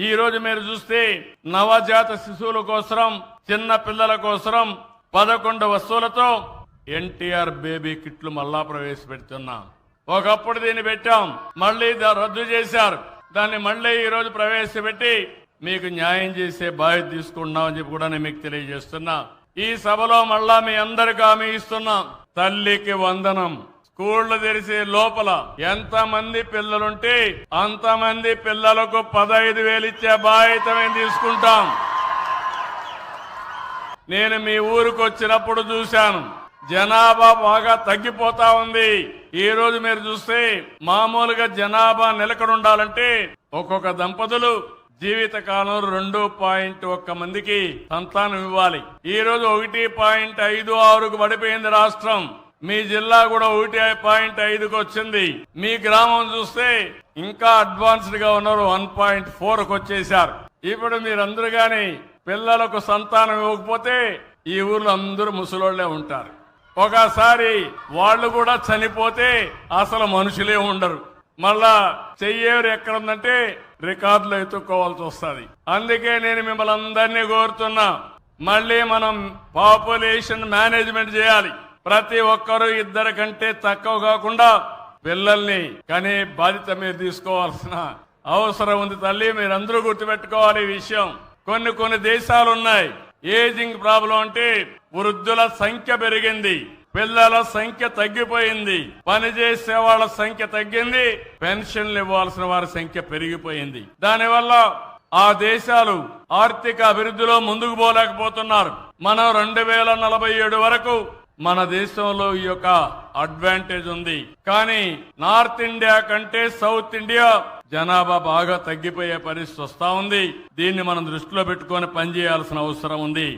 ఈ రోజు మీరు చూస్తే నవజాత శిశువుల కోసం చిన్న పిల్లల కోసం పదకొండు వస్తువులతో ఎన్టీఆర్ బేబీ కిట్లు మళ్ళా ప్రవేశపెడుతున్నాం. ఒకప్పుడు దీన్ని పెట్టాం మళ్ళీ రద్దు చేశారు. దాన్ని మళ్ళీ ఈ రోజు ప్రవేశపెట్టి మీకు న్యాయం చేసే బాధ్యత తీసుకుంటున్నామని చెప్పి కూడా నేను మీకు తెలియజేస్తున్నా. ఈ సభలో మళ్ళా మీ అందరికి హామీ ఇస్తున్నాం. తల్లికి వందనం. స్కూళ్ళు తెరిసే లోపల ఎంతమంది పిల్లలుంటే అంతమంది పిల్లలకు పదహైదు వేలు ఇచ్చే బాధ్యత మేము తీసుకుంటాం. నేను మీ ఊరికి వచ్చినప్పుడు చూశాను. జనాభా బాగా తగ్గిపోతా ఉంది. ఈ రోజు మీరు చూస్తే మామూలుగా జనాభా నిలకడు ఉండాలంటే ఒక్కొక్క దంపతులు జీవితకాలం రెండు పాయింట్ ఒక్క మందికి సంతానం ఇవ్వాలి. ఈ రోజు ఒకటి పాయింట్ ఐదు ఆరుకు పడిపోయింది రాష్ట్రం. మీ జిల్లా కూడా ఒకటి పాయింట్ ఐదుకు వచ్చింది. మీ గ్రామం చూస్తే ఇంకా అడ్వాన్స్డ్గా ఉన్నారు వన్ పాయింట్ ఫోర్కు వచ్చేసారు ఇప్పుడు మీరందరూ గాని పిల్లలకు సంతానం ఇవ్వకపోతే ఈ ఊర్లో అందరూ ముసలోళ్ళే ఉంటారు. ఒకసారి వాళ్ళు కూడా చనిపోతే అసలు మనుషులే ఉండరు. మళ్ళా చెయ్యేరు ఎక్కడ ఉందంటే రికార్డులు ఎత్తుక్కోవాల్సి వస్తుంది. అందుకే నేను మిమ్మల్ని అందరినీ కోరుతున్నా మళ్ళీ మనం పాపులేషన్ మేనేజ్మెంట్ చేయాలి. ప్రతి ఒక్కరూ ఇద్దరు కంటే తక్కువ కాకుండా పిల్లల్ని కనే బాధ్యత మీరు తీసుకోవాల్సిన అవసరం ఉంది తల్లి. మీరందరూ గుర్తుపెట్టుకోవాలి ఈ విషయం. కొన్ని కొన్ని దేశాలు ఉన్నాయి ఏజింగ్ ప్రాబ్లం అంటే వృద్ధుల సంఖ్య పెరిగింది. పిల్లల సంఖ్య తగ్గిపోయింది. పనిచేసే వాళ్ళ సంఖ్య తగ్గింది. పెన్షన్లు ఇవ్వాల్సిన వారి సంఖ్య పెరిగిపోయింది. దానివల్ల ఆ దేశాలు ఆర్థిక అభివృద్ధిలో ముందుకు పోలేకపోతున్నారు. మనం రెండు వేల నలభై ఏడు వరకు మన దేశంలో ఈ యొక్క అడ్వాంటేజ్ ఉంది. కానీ నార్త్ ఇండియా కంటే సౌత్ ఇండియా జనాభా బాగా తగ్గిపోయే పరిస్థితి వస్తా ఉంది. దీన్ని మనం దృష్టిలో పెట్టుకొని పనిచేయాల్సిన అవసరం ఉంది.